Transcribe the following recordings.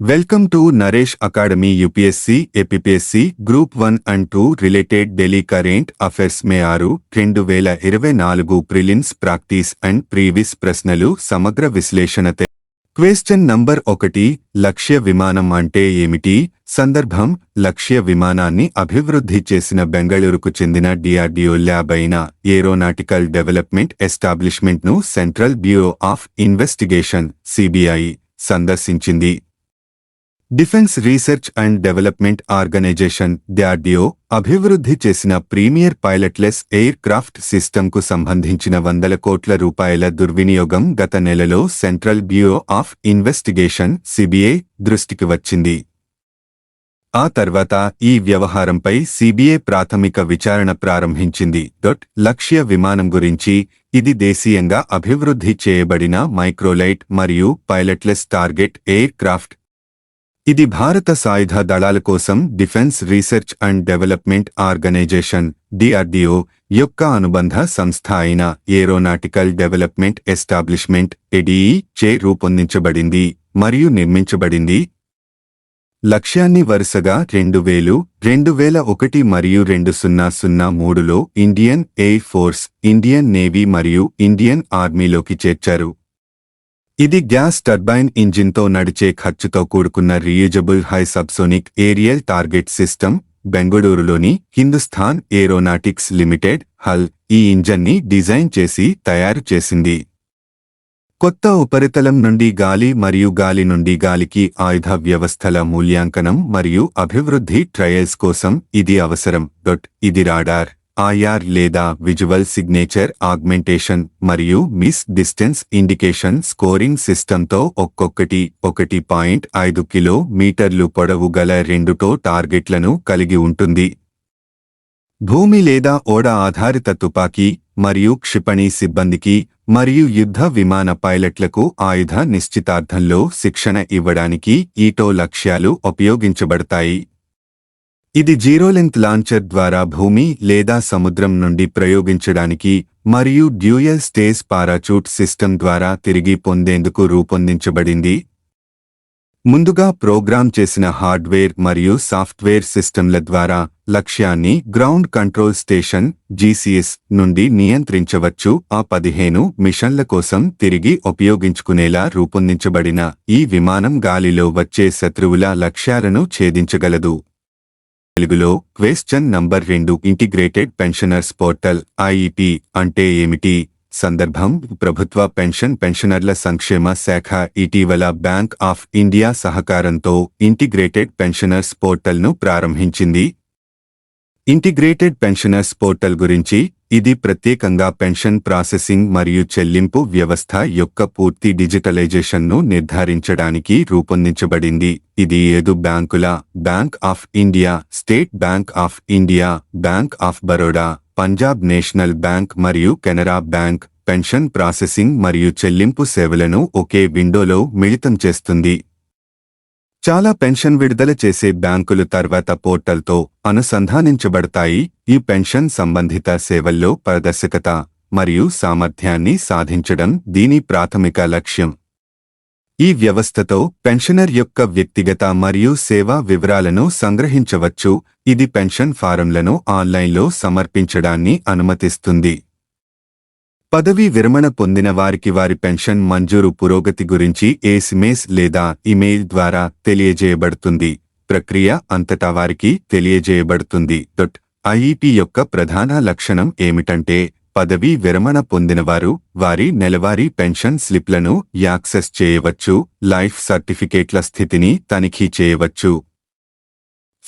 Welcome to Naresh academy UPSC APSC group one and two related Delhi current affairs May ఆరు రెండు వేల ఇరవై నాలుగు ప్రిలిమ్స్ ప్రాక్టీస్ అండ్ ప్రీవిస్ ప్రశ్నలు సమగ్ర విశ్లేషణ తె- క్వశ్చన్ నంబర్ ఒకటి లక్ష్య విమానం అంటే ఏమిటి? సందర్భం లక్ష్య విమానాన్ని అభివృద్ధి చేసిన బెంగళూరుకు చెందిన డిఆర్డిఓ ల్యాబ్ అయిన aeronautical development ఎస్టాబ్లిష్మెంట్ను central bureau of investigation CBI సందర్శించింది. Defence research and development organisation DRDO అభివృద్ధి చేసిన ప్రీమియర్ పైలట్లెస్ ఎయిర్ క్రాఫ్ట్ సిస్టమ్కు సంబంధించిన వందల కోట్ల రూపాయల దుర్వినియోగం గత నెలలో central bureau of investigation CBI దృష్టికి వచ్చింది. ఆ తర్వాత ఈ వ్యవహారంపై సిబిఐ ప్రాథమిక విచారణ ప్రారంభించింది. డొట్ లక్ష్య విమానం గురించి ఇది దేశీయంగా అభివృద్ధి చేయబడిన మైక్రోలైట్ మరియు పైలట్లెస్ టార్గెట్ ఎయిర్ క్రాఫ్ట్ ఇది భారత సాయుధ దళాల కోసం defence research and development organisation DRDO యొక్క అనుబంధ సంస్థ అయిన ఏరోనాటికల్ డెవలప్మెంట్ ఎస్టాబ్లిష్మెంట్ ఎడిఈ చే రూపొందించబడింది మరియు నిర్మించబడింది. లక్ష్యాన్ని వరుసగా రెండు వేలు రెండు వేల ఒకటి మరియు రెండు సున్నా సున్నా మూడులో Indian air force Indian navy మరియు ఇండియన్ ఆర్మీలోకి చేర్చారు. ఇది గ్యాస్ టర్బైన్ ఇంజిన్తో నడిచే ఖర్చుతో కూడుకున్న reusable high subsonic aerial target system బెంగళూరులోని హిందుస్థాన్ ఏరోనాటిక్స్ లిమిటెడ్ హల్ ఈ ఇంజన్ని డిజైన్ చేసి తయారు చేసింది. కొత్త ఉపరితలం నుండి గాలి మరియు గాలి నుండి గాలికి ఆయుధ వ్యవస్థల మూల్యాంకనం మరియు అభివృద్ధి ట్రయల్స్ కోసం ఇది అవసరం. డొట్ ఇది రాడార్. ఐఆర్ లేదా విజువల్ సిగ్నేచర్ ఆగ్మెంటేషన్ మరియు మిస్ డిస్టెన్స్ ఇండికేషన్ స్కోరింగ్ సిస్టంతో ఒక్కొక్కటి ఒకటి పాయింట్ ఐదు కిలోమీటర్లు పొడవు గల రెండుటో టార్గెట్లను కలిగి ఉంటుంది. భూమి లేదా ఓడ ఆధారిత తుపాకీ మరియు క్షిపణి సిబ్బందికి మరియు యుద్ధ విమాన పైలట్లకు ఆయుధ నిశ్చితార్థంలో శిక్షణ ఇవ్వడానికి ఈటో లక్ష్యాలు ఉపయోగించబడతాయి. ఇది జీరోలెంత్ లాంచర్ ద్వారా భూమి లేదా సముద్రం నుండి ప్రయోగించడానికి మరియు డ్యూయల్ స్టేజ్ పారాచూట్ సిస్టమ్ ద్వారా తిరిగి పొందేందుకు రూపొందించబడింది. ముందుగా ప్రోగ్రామ్ చేసిన హార్డ్వేర్ మరియు సాఫ్ట్వేర్ సిస్టమ్ల ద్వారా లక్ష్యాన్ని గ్రౌండ్ కంట్రోల్ స్టేషన్ జీసీఎస్ నుండి నియంత్రించవచ్చు. ఆ పదిహేను మిషన్ల కోసం తిరిగి ఉపయోగించుకునేలా రూపొందించబడిన ఈ విమానం గాలిలో వచ్చే శత్రువుల లక్ష్యాలను ఛేదించగలదు. తెలుగులో క్వశ్చన్ నంబర్ రెండు ఇంటిగ్రేటెడ్ పెన్షనర్స్ పోర్టల్ ఐఈపి అంటే ఏమిటి? సందర్భం ప్రభుత్వ పెన్షన్ పెన్షనర్ల సంక్షేమ శాఖ ఇటీవల బ్యాంక్ ఆఫ్ ఇండియా సహకారంతో ఇంటిగ్రేటెడ్ పెన్షనర్స్ పోర్టల్ను ప్రారంభించింది. ఇంటిగ్రేటెడ్ పెన్షనర్స్ పోర్టల్ గురించి ఇది ప్రత్యేకంగా పెన్షన్ ప్రాసెసింగ్ మరియు చెల్లింపు వ్యవస్థ యొక్క పూర్తి డిజిటలైజేషన్ను నిర్ధారించడానికి రూపొందించబడింది. ఇది ఏదు బ్యాంకుల bank of India state bank of India bank of Baroda Punjab national bank మరియు కెనరా బ్యాంక్ పెన్షన్ ప్రాసెసింగ్ మరియు చెల్లింపు సేవలను ఒకే విండోలో మిళితం చేస్తుంది. చాలా పెన్షన్ విడుదల చేసే బ్యాంకులు తర్వాత పోర్టల్తో అనుసంధానించబడతాయి. ఈ పెన్షన్ సంబంధిత సేవల్లో పారదర్శకత మరియు సామర్థ్యాన్ని సాధించడం దీని ప్రాథమిక లక్ష్యం. ఈ వ్యవస్థతో పెన్షనర్ యొక్క వ్యక్తిగత మరియు సేవా వివరాలను సంగ్రహించవచ్చు. ఇది పెన్షన్ ఫారంలను ఆన్లైన్లో సమర్పించడాన్ని అనుమతిస్తుంది. పదవీ విరమణ పొందిన వారికి వారి పెన్షన్ మంజూరు పురోగతి గురించి ఎస్ఎంఎస్ లేదా ఇమెయిల్ ద్వారా తెలియజేయబడుతుంది? ప్రక్రియ అంతటా వారికి తెలియజేయబడుతుంది. డొట్ ఐఈటి యొక్క ప్రధాన లక్షణం ఏమిటంటే పదవీ విరమణ పొందినవారు వారి నెలవారీ పెన్షన్ స్లిప్లను యాక్సెస్ చేయవచ్చు లైఫ్ సర్టిఫికేట్ల స్థితిని తనిఖీ చేయవచ్చు.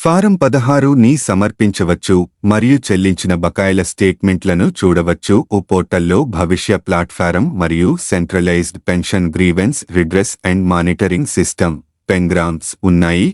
ఫారం పదహారు ని సమర్పించవచ్చు మరియు చెల్లించిన బకాయిల స్టేట్మెంట్లను చూడవచ్చు. ఓ పోర్టల్లో భవిష్య ప్లాట్ఫారం మరియు centralised pension grievance redress and monitoring system pengrams ఉన్నాయి.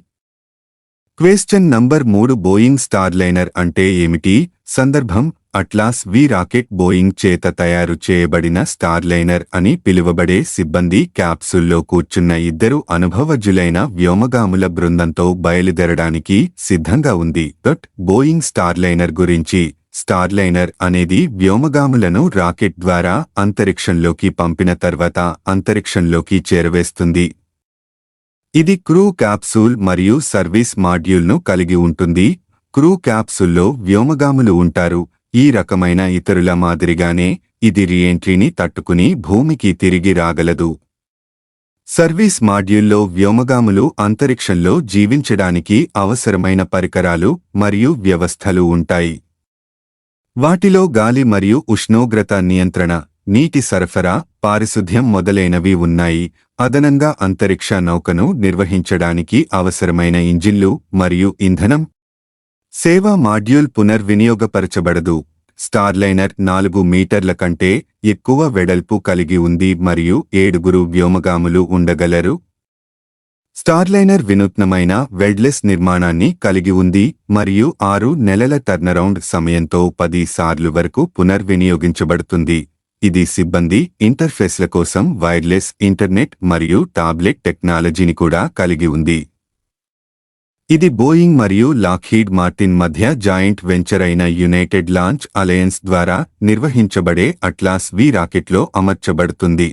క్వశ్చన్ నంబర్ మూడు బోయింగ్ స్టార్లైనర్ అంటే ఏమిటి? సందర్భం అట్లాస్ వి రాకెట్ బోయింగ్ చేత తయారు చేయబడిన స్టార్లైనర్ అని పిలువబడే సిబ్బంది క్యాప్సుల్లో కూర్చున్న ఇద్దరు అనుభవజ్ఞులైన వ్యోమగాముల బృందంతో బయలుదేరడానికి సిద్ధంగా ఉంది. బట్ బోయింగ్ స్టార్లైనర్ గురించి స్టార్లైనర్ అనేది వ్యోమగాములను రాకెట్ ద్వారా అంతరిక్షంలోకి పంపిన తర్వాత అంతరిక్షంలోకి చేరవేస్తుంది. ఇది క్రూ క్యాప్సూల్ మరియు సర్వీస్ మాడ్యూల్ను కలిగి ఉంటుంది. క్రూ క్యాప్సుల్లో వ్యోమగాములు ఉంటారు. ఈ రకమైన ఇతరుల మాదిరిగానే ఇది రీఎంట్రీని తట్టుకుని భూమికి తిరిగి రాగలదు. సర్వీస్ మాడ్యూల్లో వ్యోమగాములు అంతరిక్షంలో జీవించడానికి అవసరమైన పరికరాలు మరియు వ్యవస్థలు ఉంటాయి. వాటిలో గాలి మరియు ఉష్ణోగ్రత నియంత్రణ నీటి సరఫరా పారిశుధ్యం మొదలైనవి ఉన్నాయి. అదనంగా అంతరిక్ష నౌకను నిర్వహించడానికి అవసరమైన ఇంజిన్లు మరియు ఇంధనం సేవా మాడ్యూల్ పునర్వినియోగపరచబడదు. స్టార్లైనర్ నాలుగు మీటర్ల కంటే ఎక్కువ వెడల్పు కలిగి ఉంది మరియు ఏడుగురు వ్యోమగాములు ఉండగలరు. స్టార్లైనర్ వినూత్నమైన వెడ్లెస్ నిర్మాణాన్ని కలిగి ఉంది మరియు ఆరు నెలల టర్నరౌండ్ సమయంతో పది సార్లు వరకు పునర్వినియోగించబడుతుంది. ఇది సిబ్బంది ఇంటర్ఫేస్ల కోసం వైర్లెస్ ఇంటర్నెట్ మరియు టాబ్లెట్ టెక్నాలజీని కూడా కలిగి ఉంది. ఇది బోయింగ్ మరియు లాక్హీడ్ మార్టిన్ మధ్య జాయింట్ వెంచర్ అయిన యునైటెడ్ లాంచ్ అలయన్స్ ద్వారా నిర్వహించబడే అట్లాస్ వి రాకెట్లో అమర్చబడుతుంది.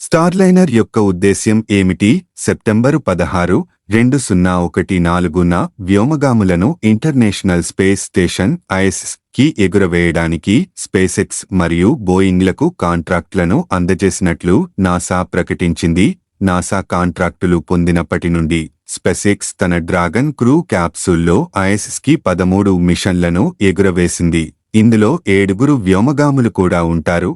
స్టార్లైనర్ యొక్క ఉద్దేశ్యం ఏమిటి? సెప్టెంబరు పదహారు రెండు సున్నా ఒకటి నాలుగున వ్యోమగాములను ఇంటర్నేషనల్ స్పేస్ స్టేషన్ ఐఎస్ఎస్కి ఎగురవేయడానికి స్పేసెక్స్ మరియు బోయింగ్లకు కాంట్రాక్ట్లను అందజేసినట్లు నాసా ప్రకటించింది. నాసా కాంట్రాక్టులు పొందినప్పటి నుండి స్పెసెక్స్ తన డ్రాగన్ క్రూ క్యాప్సూల్లో ఐఎస్ఎస్కి పదమూడు మిషన్లను ఎగురవేసింది. ఇందులో ఏడుగురు వ్యోమగాములు కూడా ఉంటారు.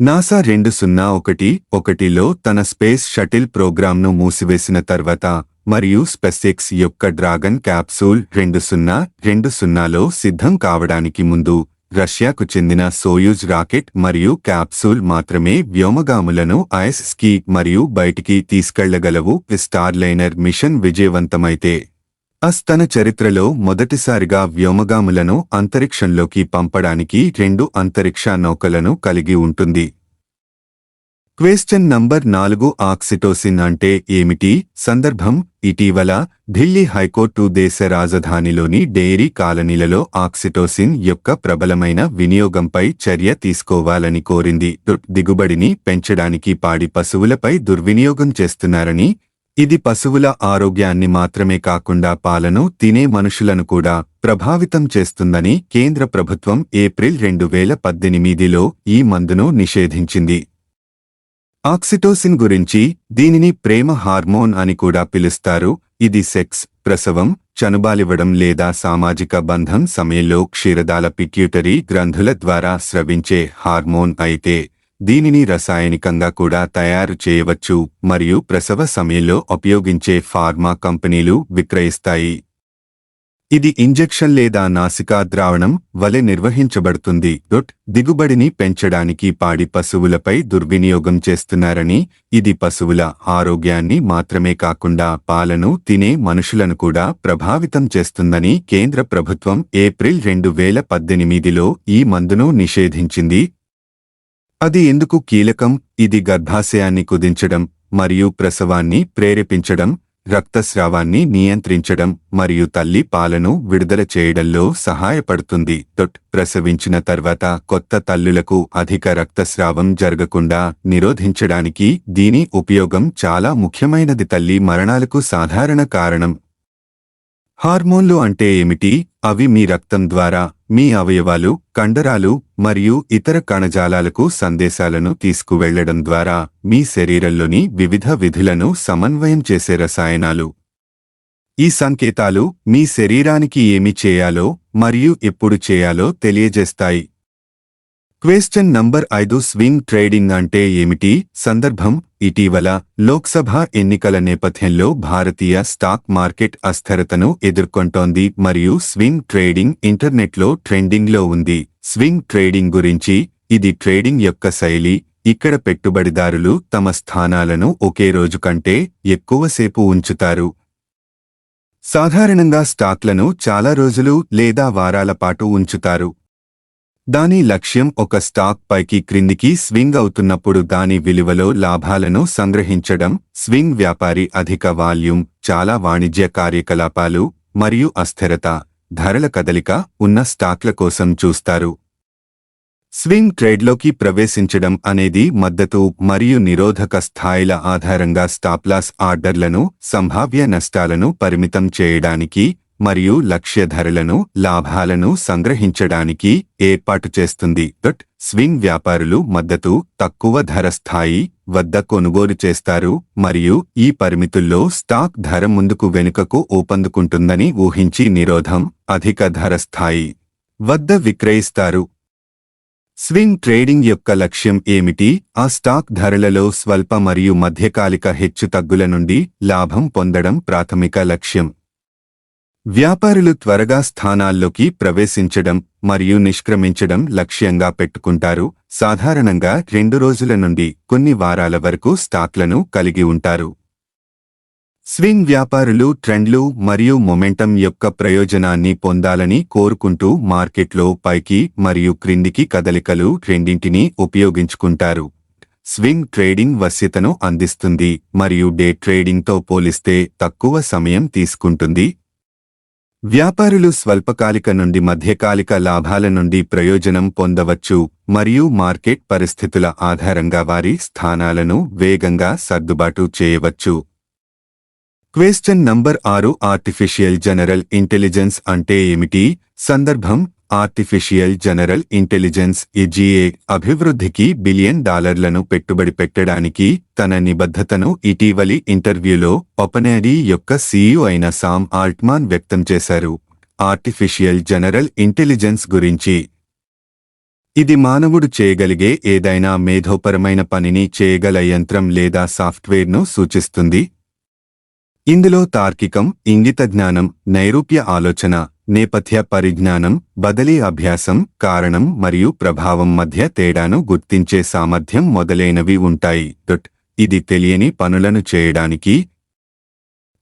నాసా రెండు సున్నా ఒకటి ఒకటిలో తన స్పేస్ షటిల్ ప్రోగ్రాంను మూసివేసిన తర్వాత మరియు స్పెసెక్స్ యొక్క డ్రాగన్ క్యాప్సూల్ రెండు సున్నా రెండు సున్నాలో సిద్ధం కావడానికి ముందు రష్యాకు చెందిన సోయూజ్ రాకెట్ మరియు క్యాప్సూల్ మాత్రమే వ్యోమగాములను ఐఎస్కి మరియు బయటికి తీసుకెళ్ళగలవు. స్టార్లైనర్ మిషన్ విజయవంతమైతే అస్ తన చరిత్రలో మొదటిసారిగా వ్యోమగాములను అంతరిక్షంలోకి పంపడానికి రెండు అంతరిక్ష నౌకలను కలిగి ఉంటుంది. క్వేశ్చన్ నంబర్ నాలుగు ఆక్సిటోసిన్ అంటే ఏమిటి? సందర్భం ఇటీవల ఢిల్లీ హైకోర్టు దేశ రాజధానిలోని డెయిరీ కాలనీలలో ఆక్సిటోసిన్ యొక్క ప్రబలమైన వినియోగంపై చర్య తీసుకోవాలని కోరింది. దిగుబడిని పెంచడానికి పాడి పశువులపై దుర్వినియోగం చేస్తున్నారని ఇది పశువుల ఆరోగ్యాన్ని మాత్రమే కాకుండా పాలను తినే మనుషులను కూడా ప్రభావితం చేస్తుందని కేంద్ర ప్రభుత్వం ఏప్రిల్ రెండు వేల పద్దెనిమిదిలో ఈ మందును నిషేధించింది. ఆక్సిటోసిన్ గురించి దీనిని ప్రేమ హార్మోన్ అని కూడా పిలుస్తారు. ఇది సెక్స్ ప్రసవం చనుబాలివ్వడం లేదా సామాజిక బంధం సమయంలో క్షీరదాల పిట్యూటరీ గ్రంథుల ద్వారా స్రవించే హార్మోన్ అయితే దీనిని రసాయనికంగా కూడా తయారు చేయవచ్చు మరియు ప్రసవ సమయంలో ఉపయోగించే ఫార్మా కంపెనీలు విక్రయిస్తాయి. ఇది ఇంజెక్షన్ లేదా నాసికా ద్రావణం వలె నిర్వహించబడుతుంది. డొట్ దిగుబడిని పెంచడానికి పాడి పశువులపై దుర్వినియోగం చేస్తున్నారని ఇది పశువుల ఆరోగ్యాన్ని మాత్రమే కాకుండా పాలను తినే మనుషులను కూడా ప్రభావితం చేస్తుందని కేంద్ర ప్రభుత్వం ఏప్రిల్ రెండు వేల పద్దెనిమిదిలో ఈ మందును నిషేధించింది. అది ఎందుకు కీలకం? ఇది గర్భాశయాన్ని కుదించడం మరియు ప్రసవాన్ని ప్రేరేపించడం రక్తస్రావాన్ని నియంత్రించడం మరియు తల్లి పాలను విడుదల చేయడంలో సహాయపడుతుంది. తొట్ ప్రసవించిన తర్వాత కొత్త తల్లులకు అధిక రక్తస్రావం జరగకుండా నిరోధించడానికి దీని ఉపయోగం చాలా ముఖ్యమైనది. తల్లి మరణాలకు సాధారణ కారణం హార్మోన్లు అంటే ఏమిటి? అవి మీ రక్తం ద్వారా మీ అవయవాలు కండరాలు మరియు ఇతర కణజాలాలకు సందేశాలను తీసుకువెళ్ళడం ద్వారా మీ శరీరంలోని వివిధ విధులను సమన్వయం చేసే రసాయనాలు. ఈ సంకేతాలు మీ శరీరానికి ఏమి చేయాలో మరియు ఎప్పుడు చేయాలో తెలియజేస్తాయి. క్వేశ్చన్ నంబర్ ఐదు స్వింగ్ ట్రేడింగ్ అంటే ఏమిటి? సందర్భం ఇటీవల లోక్సభ ఎన్నికల నేపథ్యంలో భారతీయ స్టాక్ మార్కెట్ అస్థిరతను ఎదుర్కొంటోంది మరియు స్వింగ్ ట్రేడింగ్ ఇంటర్నెట్లో ట్రెండింగ్లో ఉంది. స్వింగ్ ట్రేడింగ్ గురించి ఇది ట్రేడింగ్ యొక్క శైలి ఇక్కడ పెట్టుబడిదారులు తమ స్థానాలను ఒకే రోజు కంటే ఎక్కువసేపు ఉంచుతారు. సాధారణంగా స్టాక్లను చాలా రోజులు లేదా వారాల పాటు ఉంచుతారు. దాని లక్ష్యం ఒక స్టాక్ పైకి క్రిందికి స్వింగ్ అవుతున్నప్పుడు దాని విలువలో లాభాలను సంగ్రహించడం స్వింగ్ వ్యాపారి అధిక వాల్యూమ్ చాలా వాణిజ్య కార్యకలాపాలు మరియు అస్థిరత ధరల కదలిక ఉన్న స్టాక్ల కోసం చూస్తారు. స్వింగ్ ట్రేడ్లోకి ప్రవేశించడం అనేది మద్దతు మరియు నిరోధక స్థాయిల ఆధారంగా స్టాప్లాస్ ఆర్డర్లను సంభావ్య నష్టాలను పరిమితం చేయడానికి మరియు లక్ష్య ధరలను లాభాలను సంగ్రహించడానికి ఏర్పాటు చేస్తుంది. డట్ స్వింగ్ వ్యాపారులు మద్దతు తక్కువ ధర స్థాయి వద్ద కొనుగోలు చేస్తారు మరియు ఈ పరిమితుల్లో స్టాక్ ధర ముందుకు వెనుకకు ఊపందుకుంటుందని ఊహించి నిరోధం అధిక ధర స్థాయి వద్ద విక్రయిస్తారు. స్వింగ్ ట్రేడింగ్ యొక్క లక్ష్యం ఏమిటి? ఆ స్టాక్ ధరలలో స్వల్ప మరియు మధ్యకాలిక హెచ్చుతగ్గుల నుండి లాభం పొందడం ప్రాథమిక లక్ష్యం. వ్యాపారులు త్వరగా స్థానాల్లోకి ప్రవేశించడం మరియు నిష్క్రమించడం లక్ష్యంగా పెట్టుకుంటారు. సాధారణంగా రెండు రోజుల నుండి కొన్ని వారాల వరకు స్టాక్లను కలిగి ఉంటారు. స్వింగ్ వ్యాపారులు ట్రెండ్లు మరియు మొమెంటం యొక్క ప్రయోజనాన్ని పొందాలని కోరుకుంటూ మార్కెట్లో పైకి మరియు క్రిందికి కదలికలు రెండింటినీ ఉపయోగించుకుంటారు. స్వింగ్ ట్రేడింగ్ వశ్యతను అందిస్తుంది మరియు డే ట్రేడింగ్తో పోలిస్తే తక్కువ సమయం తీసుకుంటుంది. వ్యాపారులు స్వల్పకాలిక నుండి మధ్యకాలిక లాభాల నుండి ప్రయోజనం పొందవచ్చు మరియు మార్కెట్ పరిస్థితుల ఆధారంగా వారి స్థానాలను వేగంగా సర్దుబాటు చేయవచ్చు. క్వశ్చన్ నంబర్ ఆరు ఆర్టిఫిషియల్ జనరల్ ఇంటెలిజెన్స్ అంటే ఏమిటి? సందర్భం ఆర్టిఫిషియల్ జనరల్ ఇంటెలిజెన్స్ ఈజీఏ అభివృద్ధికి బిలియన్ డాలర్లను పెట్టుబడి పెట్టడానికి తన నిబద్ధతను ఇటీవలి ఇంటర్వ్యూలో ఓపెన్ఐడి యొక్క సీఈఓ అయిన సామ్ ఆల్ట్మాన్ వ్యక్తం చేశారు. ఆర్టిఫిషియల్ జనరల్ ఇంటెలిజెన్స్ గురించి. ఇది మానవుడు చేయగలిగే ఏదైనా మేధోపరమైన పనిని చేయగల యంత్రం లేదా సాఫ్ట్వేర్ను సూచిస్తుంది. ఇందులో తార్కికం ఇంగిత జ్ఞానం నైరూప్య ఆలోచన నేపథ్య పరిజ్ఞానం బదిలీ అభ్యాసం కారణం మరియు ప్రభావం మధ్య తేడాను గుర్తించే సామర్థ్యం మొదలైనవి ఉంటాయి. ఇది తెలియని పనులను చేయడానికి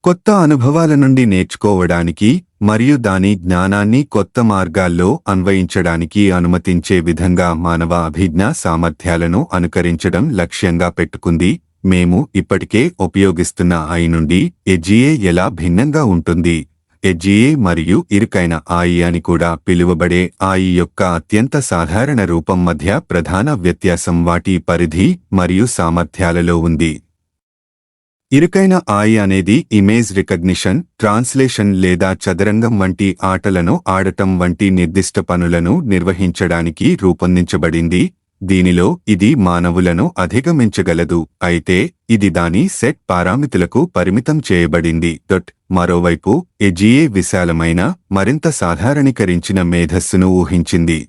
కొత్త అనుభవాల నుండి నేర్చుకోవడానికి మరియు దాని జ్ఞానాన్ని కొత్త మార్గాల్లో అన్వయించడానికి అనుమతించే విధంగా మానవ అభిజ్ఞా సామర్థ్యాలను అనుకరించడం లక్ష్యంగా పెట్టుకుంది. మేము ఇప్పటికే ఉపయోగిస్తున్న ఐ నుండి ఎజిఏ ఎలా భిన్నంగా ఉంటుంది? ఎజిఏ మరియు ఇరుకైన ఆయి అని కూడా పిలువబడే ఆయి యొక్క అత్యంత సాధారణ రూపం మధ్య ప్రధాన వ్యత్యాసం వాటి పరిధి మరియు సామర్థ్యాలలో ఉంది. ఇరుకైన ఆయి అనేది ఇమేజ్ రికగ్నిషన్ ట్రాన్స్లేషన్ లేదా చదరంగం వంటి ఆటలను ఆడటం వంటి నిర్దిష్ట పనులను నిర్వహించడానికి రూపొందించబడింది. దీనిలో ఇది మానవులను అధిగమించగలదు. అయితే ఇది దాని సెట్ పారామితులకు పరిమితం చేయబడింది. దొట్ మరోవైపు ఎజిఏ విశాలమైన మరింత సాధారణీకరించిన మేధస్సును ఊహించింది.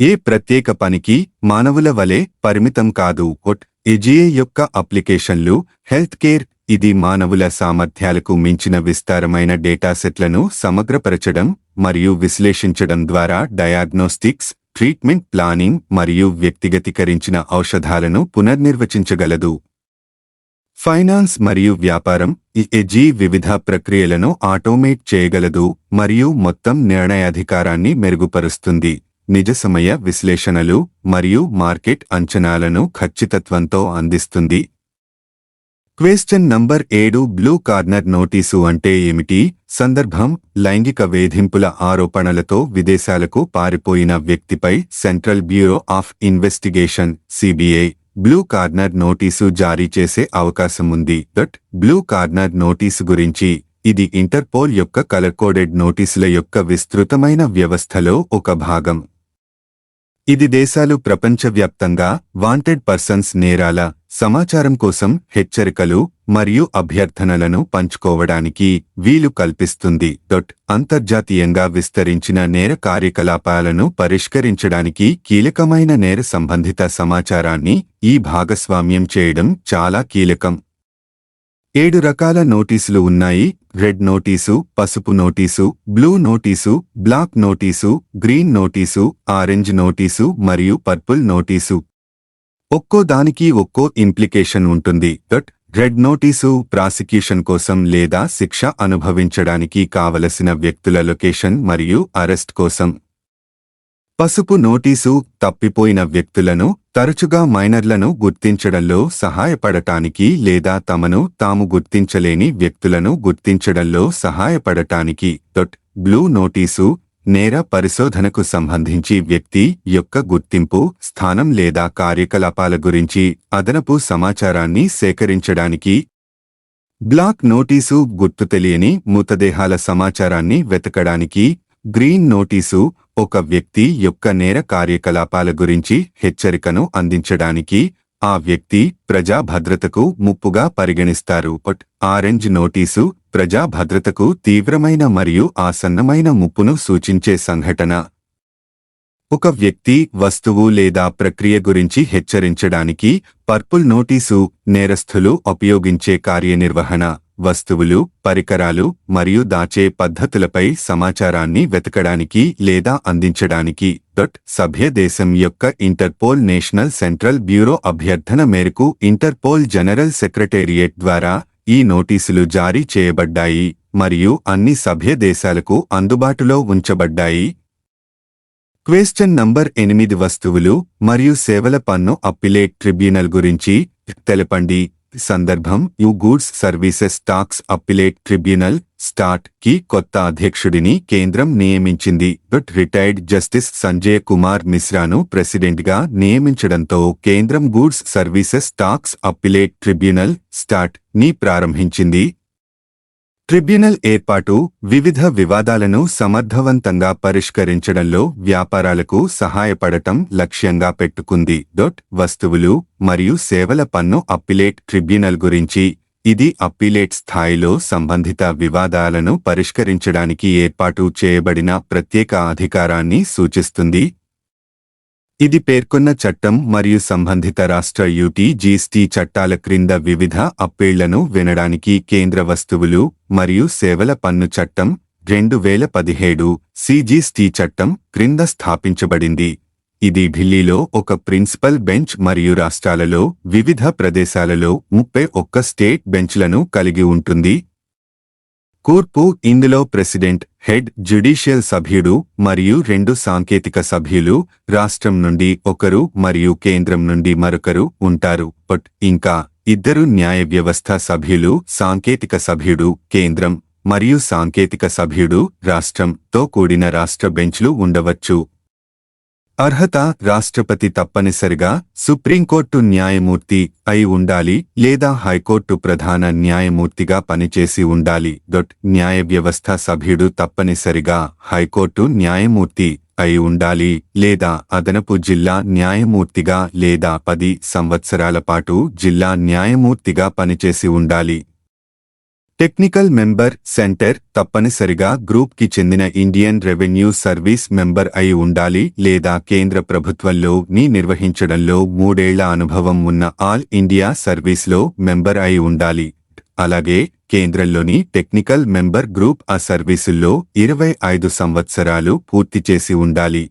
ఏ ప్రత్యేక పనికి మానవుల వలె పరిమితం కాదు. ఒట్ ఎజిఏ యొక్క అప్లికేషన్లు హెల్త్ కేర్ ఇది మానవుల సామర్థ్యాలకు మించిన విస్తారమైన డేటాసెట్లను సమగ్రపరచడం మరియు విశ్లేషించడం ద్వారా డయాగ్నోస్టిక్స్ ట్రీట్మెంట్ ప్లానింగ్ మరియు వ్యక్తిగతీకరించిన ఔషధాలను పునర్నిర్వచించగలదు. ఫైనాన్స్ మరియు వ్యాపారం ఈ ఎజీ వివిధ ప్రక్రియలను ఆటోమేట్ చేయగలదు మరియు మొత్తం నిర్ణయాధికారాన్ని మెరుగుపరుస్తుంది. నిజ సమయ విశ్లేషణలు మరియు మార్కెట్ అంచనాలను ఖచ్చితత్వంతో అందిస్తుంది. క్వశ్చన్ నంబర్ ఏడు బ్లూ కార్నర్ నోటీసు అంటే ఏమిటి? సందర్భం లైంగిక వేధింపుల ఆరోపణలతో విదేశాలకు పారిపోయిన వ్యక్తిపై central bureau of investigation CBI blue corner notice జారీ చేసే అవకాశం ఉంది దట్ బ్లూ కార్నర్ నోటీసు గురించి. ఇది ఇంటర్పోల్ యొక్క కలర్ కోడెడ్ నోటీసుల యొక్క విస్తృతమైన వ్యవస్థలో ఒక భాగం. ఇది దేశాలు ప్రపంచవ్యాప్తంగా వాంటెడ్ పర్సన్స్ నేరాల సమాచారం కోసం హెచ్చరికలు మరియు అభ్యర్థనలను పంచుకోవడానికి వీలు కల్పిస్తుంది. డొట్ అంతర్జాతీయంగా విస్తరించిన నేర కార్యకలాపాలను పరిష్కరించడానికి కీలకమైన నేర సంబంధిత సమాచారాన్ని ఈ భాగస్వామ్యం చేయడం చాలా కీలకం. ఏడు రకాల నోటీసులు ఉన్నాయి. రెడ్ నోటీసు పసుపు notice blue notice black notice green notice orange notice మరియు పర్పుల్ నోటీసు. ఒక్కో దానికి ఒక్కో ఇంప్లికేషన్ ఉంటుంది. బట్ రెడ్ నోటీసు ప్రాసిక్యూషన్ కోసం లేదా శిక్ష అనుభవించడానికి కావలసిన వ్యక్తుల లొకేషన్ మరియు అరెస్ట్ కోసం. పసుపు నోటీసు తప్పిపోయిన వ్యక్తులను తరచుగా మైనర్లను గుర్తించడంలో సహాయపడటానికి లేదా తమను తాము గుర్తించలేని వ్యక్తులను గుర్తించడంలో సహాయపడటానికి. డొట్ బ్లూ నోటీసు నేర పరిశోధనకు సంబంధించి వ్యక్తి యొక్క గుర్తింపు స్థానం లేదా కార్యకలాపాల గురించి అదనపు సమాచారాన్ని సేకరించడానికి బ్లాక్ నోటీసు గుర్తు తెలియని మృతదేహాల సమాచారాన్ని వెతకడానికి గ్రీన్ నోటీసు ఒక వ్యక్తి యొక్క నేర కార్యకలాపాల గురించి హెచ్చరికను అందించడానికి ఆ వ్యక్తి ప్రజా భద్రతకు ముప్పుగా పరిగణిస్తారు. ఆరెంజ్ నోటీసు ప్రజా భద్రతకు తీవ్రమైన మరియు ఆసన్నమైన ముప్పును సూచించే సంఘటన. ఒక వ్యక్తి వస్తువు లేదా ప్రక్రియ గురించి హెచ్చరించడానికి పర్పుల్ నోటీసు నేరస్థులు ఉపయోగించే కార్యనిర్వహణ. వస్తువులు పరికరాలు మరియు దాచే పద్ధతులపై సమాచారాన్ని వెతకడానికి లేదా అందించడానికి డట్ సభ్య దేశం యొక్క ఇంటర్పోల్ నేషనల్ సెంట్రల్ బ్యూరో అభ్యర్థన మేరకు ఇంటర్పోల్ జనరల్ సెక్రటేరియట్ ద్వారా ఈ నోటీసులు జారీ చేయబడ్డాయి మరియు అన్ని సభ్య దేశాలకు అందుబాటులో ఉంచబడ్డాయి. క్వేశ్చన్ నంబర్ ఎనిమిది వస్తువులు మరియు సేవల పన్ను అప్పిలేట్ ట్రిబ్యునల్ గురించి తెలపండి. సందర్భం you goods services tax appellate tribunal స్టార్ట్కి కొత్త అధ్యక్షుడిని కేంద్రం నియమించింది. But retired justice Sanjay Kumar మిశ్రాను ప్రెసిడెంట్గా నియమించడంతో కేంద్రం goods services tax appellate tribunal స్టార్ట్ని ప్రారంభించింది. ట్రిబ్యునల్ ఏర్పాటు వివిధ వివాదాలను సమర్థవంతంగా పరిష్కరించడంలో వ్యాపారాలకు సహాయపడటం లక్ష్యంగా పెట్టుకుంది. డొట్ వస్తువులు మరియు సేవల పన్ను అప్పిలేట్ ట్రిబ్యునల్ గురించి ఇది అప్పిలేట్ స్థాయిలో సంబంధిత వివాదాలను పరిష్కరించడానికి ఏర్పాటు చేయబడిన ప్రత్యేక అధికారాన్ని సూచిస్తుంది. ఇది పేర్కొన్న చట్టం మరియు సంబంధిత రాష్ట్ర యూటీ జీఎస్టీ చట్టాల క్రింద వివిధ అప్పీళ్ళను వినడానికి కేంద్ర వస్తువులు మరియు సేవల పన్ను చట్టం రెండు వేల పదిహేడు సిజిఎస్టీ చట్టం క్రింద స్థాపించబడింది. ఇది ఢిల్లీలో ఒక ప్రిన్సిపల్ బెంచ్ మరియు రాష్ట్రాలలో వివిధ ప్రదేశాలలో ముప్పై ఒక్క స్టేట్ బెంచ్లను కలిగి ఉంటుంది. కూర్పు ఇందులో ప్రెసిడెంట్ హెడ్ జ్యుడిషియల్ సభ్యుడు మరియు రెండు సాంకేతిక సభ్యులు రాష్ట్రం నుండి ఒకరు మరియు కేంద్రం నుండి మరొకరు ఉంటారు. బట్ ఇంకా ఇద్దరు న్యాయ వ్యవస్థ సభ్యులు సాంకేతిక సభ్యుడు కేంద్రం మరియు సాంకేతిక సభ్యుడు రాష్ట్రంతో కూడిన రాష్ట్ర బెంచ్లు ఉండవచ్చు. అర్హత రాష్ట్రపతి తప్పనిసరిగా సుప్రీంకోర్టు న్యాయమూర్తి అయి ఉండాలి లేదా హైకోర్టు ప్రధాన న్యాయమూర్తిగా పనిచేసి ఉండాలి. డొట్ న్యాయ వ్యవస్థ సభ్యుడు తప్పనిసరిగా హైకోర్టు న్యాయమూర్తి అయి ఉండాలి లేదా అదనపు జిల్లా న్యాయమూర్తిగా లేదా పది సంవత్సరాల పాటు జిల్లా న్యాయమూర్తిగా పనిచేసి ఉండాలి. టెక్నికల్ మెంబర్ సెంటర్ తప్పనిసరిగా గ్రూప్కి చెందిన ఇండియన్ రెవెన్యూ సర్వీస్ మెంబర్ అయి ఉండాలి లేదా కేంద్ర ప్రభుత్వంలో ని నిర్వహించడంలో మూడేళ్ళ అనుభవం ఉన్న ఆల్ ఇండియా సర్వీస్లో మెంబర్ అయి ఉండాలి. అలాగే కేంద్రంలోని టెక్నికల్ మెంబర్ గ్రూప్ ఆ సర్వీసుల్లో ఇరవై ఐదు సంవత్సరాలు పూర్తి చేసి ఉండాలి.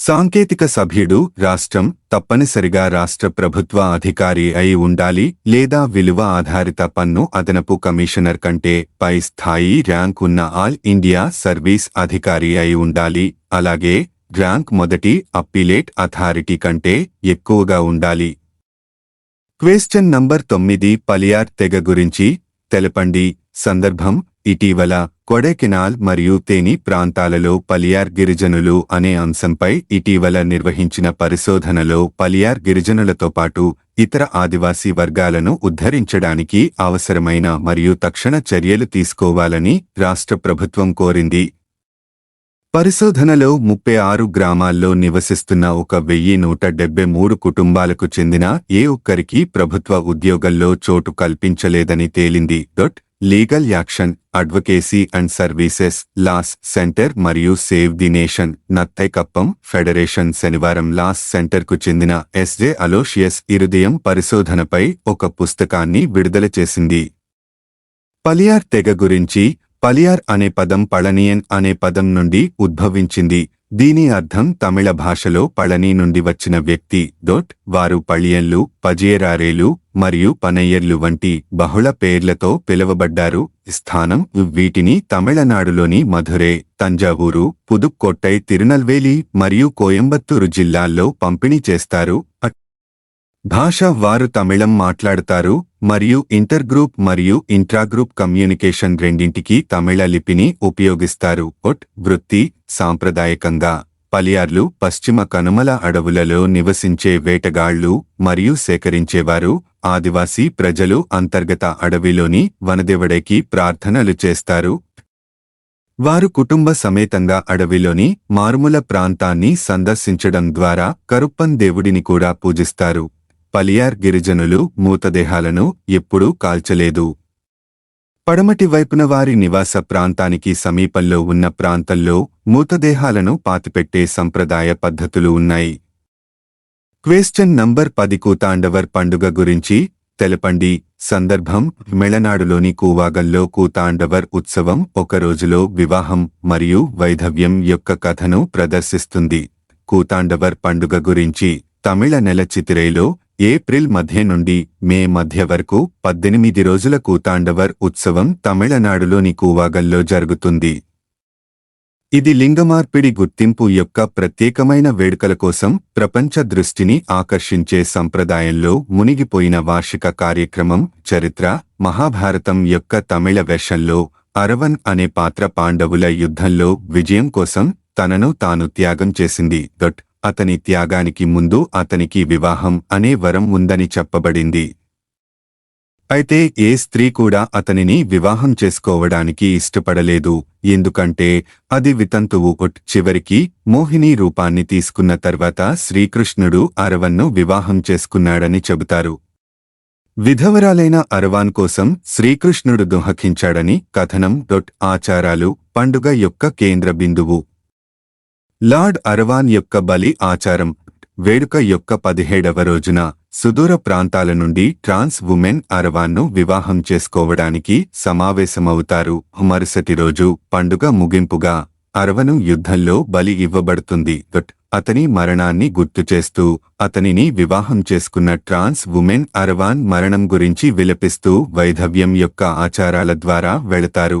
సాంకేతిక సభ్యుడు రాష్ట్రం తప్పనిసరిగా రాష్ట్ర ప్రభుత్వ అధికారి అయి ఉండాలి లేదా విలువ ఆధారిత పన్ను అదనపు కమిషనర్ కంటే పై స్థాయి ర్యాంక్ ఉన్న ఆల్ ఇండియా సర్వీస్ అధికారి అయి ఉండాలి. అలాగే ర్యాంక్ మొదటి అప్పీలేట్ అథారిటీ కంటే ఎక్కువగా ఉండాలి. క్వేశ్చన్ నంబర్ తొమ్మిది పలియార్ తెగ గురించి తెలపండి. సందర్భం ఇటీవల కొడైకెనాల్ మరియు తేని ప్రాంతాలలో పలియార్ గిరిజనులు అనే అంశంపై ఇటీవల నిర్వహించిన పరిశోధనలో పలియార్ గిరిజనులతో పాటు ఇతర ఆదివాసీ వర్గాలను ఉద్ధరించడానికి అవసరమైన మరియు తక్షణ చర్యలు తీసుకోవాలని రాష్ట్ర ప్రభుత్వం కోరింది. పరిశోధనలో ముప్పై ఆరు గ్రామాల్లో నివసిస్తున్న ఒక వెయ్యి నూట డెబ్బై మూడు కుటుంబాలకు చెందిన ఏ ఒక్కరికి ప్రభుత్వ ఉద్యోగంలో చోటు కల్పించలేదని తేలింది. Dot legal action advocacy and services laws centre మరియు సేవ్ ది నేషన్ నత్తైకప్పం ఫెడరేషన్ శనివారం లాస్ సెంటర్కు చెందిన ఎస్జే అలోషియస్ ఇరుదయం పరిశోధనపై ఒక పుస్తకాన్ని విడుదల చేసింది. పలియార్ తెగ గురించి పలియార్ అనే పదం పళనియన్ అనే పదం నుండి ఉద్భవించింది. దీని అర్థం తమిళ భాషలో పళని నుండి వచ్చిన వ్యక్తి దొట్ వారు పళియన్లు పజియరారేలు మరియు పనయ్యర్లు వంటి బహుళ పేర్లతో పిలువబడ్డారు. స్థానం వీటిని తమిళనాడులోని మధురై తంజావూరు పుదుక్కోట్టై తిరునల్వేలి మరియు కోయంబత్తూరు జిల్లాల్లో పంపిణీ చేస్తారు. భాష వారు తమిళం మాట్లాడతారు మరియు ఇంటర్ గ్రూప్ మరియు ఇంట్రాగ్రూప్ కమ్యూనికేషన్ రెండింటికి తమిళ లిపిని ఉపయోగిస్తారు. ఒట్ వృత్తి సాంప్రదాయకంగా పలియార్లు పశ్చిమ కనుమల అడవులలో నివసించే వేటగాళ్ళు మరియు సేకరించేవారు ఆదివాసీ ప్రజలు అంతర్గత అడవిలోని వనదేవుడికి ప్రార్థనలు చేస్తారు. వారు కుటుంబ సమేతంగా అడవిలోని మారుమూల ప్రాంతాన్ని సందర్శించడం ద్వారా కరుప్పన్ దేవుడిని కూడా పూజిస్తారు. పలియార్ గిరిజనులు మూతదేహాలను ఎప్పుడూ కాల్చలేదు. పడమటి వైపున వారి నివాస ప్రాంతానికి సమీపంలో ఉన్న ప్రాంతంలో మూతదేహాలను పాతిపెట్టే సంప్రదాయ పద్ధతులు ఉన్నాయి. క్వేశ్చన్ నంబర్ పది కూతాండవర్ పండుగ గురించి తెలపండి. సందర్భం మెళనాడులోని కూవాగంలో కూతాండవర్ ఉత్సవం ఒక రోజులో వివాహం మరియు వైధవ్యం యొక్క కథను ప్రదర్శిస్తుంది. కూతాండవర్ పండుగ గురించి తమిళ నెల చితిరైలో ఏప్రిల్ మధ్య నుండి మే మధ్య వరకు పద్దెనిమిది రోజుల కూతాండవర్ ఉత్సవం తమిళనాడులోని కూవాగల్లో జరుగుతుంది. ఇది లింగమార్పిడి గుర్తింపు యొక్క ప్రత్యేకమైన వేడుకల కోసం ప్రపంచ దృష్టిని ఆకర్షించే సంప్రదాయంలో మునిగిపోయిన వార్షిక కార్యక్రమం చరిత్ర మహాభారతం యొక్క తమిళ వెషంలో అరవన్ అనే పాత్ర పాండవుల యుద్ధంలో విజయం కోసం తనను తాను త్యాగం చేసింది. దట్ అతని త్యాగానికి ముందు అతనికి వివాహం అనే వరం ఉందని చెప్పబడింది. అయితే ఏ స్త్రీ కూడా అతనిని వివాహం చేసుకోవడానికి ఇష్టపడలేదు ఎందుకంటే అది వితంతువు ఒట్ చివరికి మోహిని రూపాన్ని తీసుకున్న తర్వాత శ్రీకృష్ణుడు అరవన్ను వివాహం చేసుకున్నాడని చెబుతారు. విధవరాలైన అరవాన్ కోసం శ్రీకృష్ణుడు దుహకించాడని కథనం డొట్ ఆచారాలు పండుగ యొక్క కేంద్ర బిందువు. లార్డ్ అరవాన్ యొక్క బలి ఆచారం వేడుక యొక్క పదిహేడవ రోజున సుదూర ప్రాంతాల నుండి ట్రాన్స్ ఉమెన్ అరవాన్ను వివాహం చేసుకోవడానికి సమావేశమవుతారు. మరుసటి రోజు పండుగ ముగింపుగా అరవను యుద్ధంలో బలి ఇవ్వబడుతుంది. అతని మరణాన్ని గుర్తుచేస్తూ అతనిని వివాహం చేసుకున్న ట్రాన్స్ ఉమెన్ అరవాన్ మరణం గురించి విలపిస్తూ వైధవ్యం యొక్క ఆచారాల ద్వారా వెళతారు.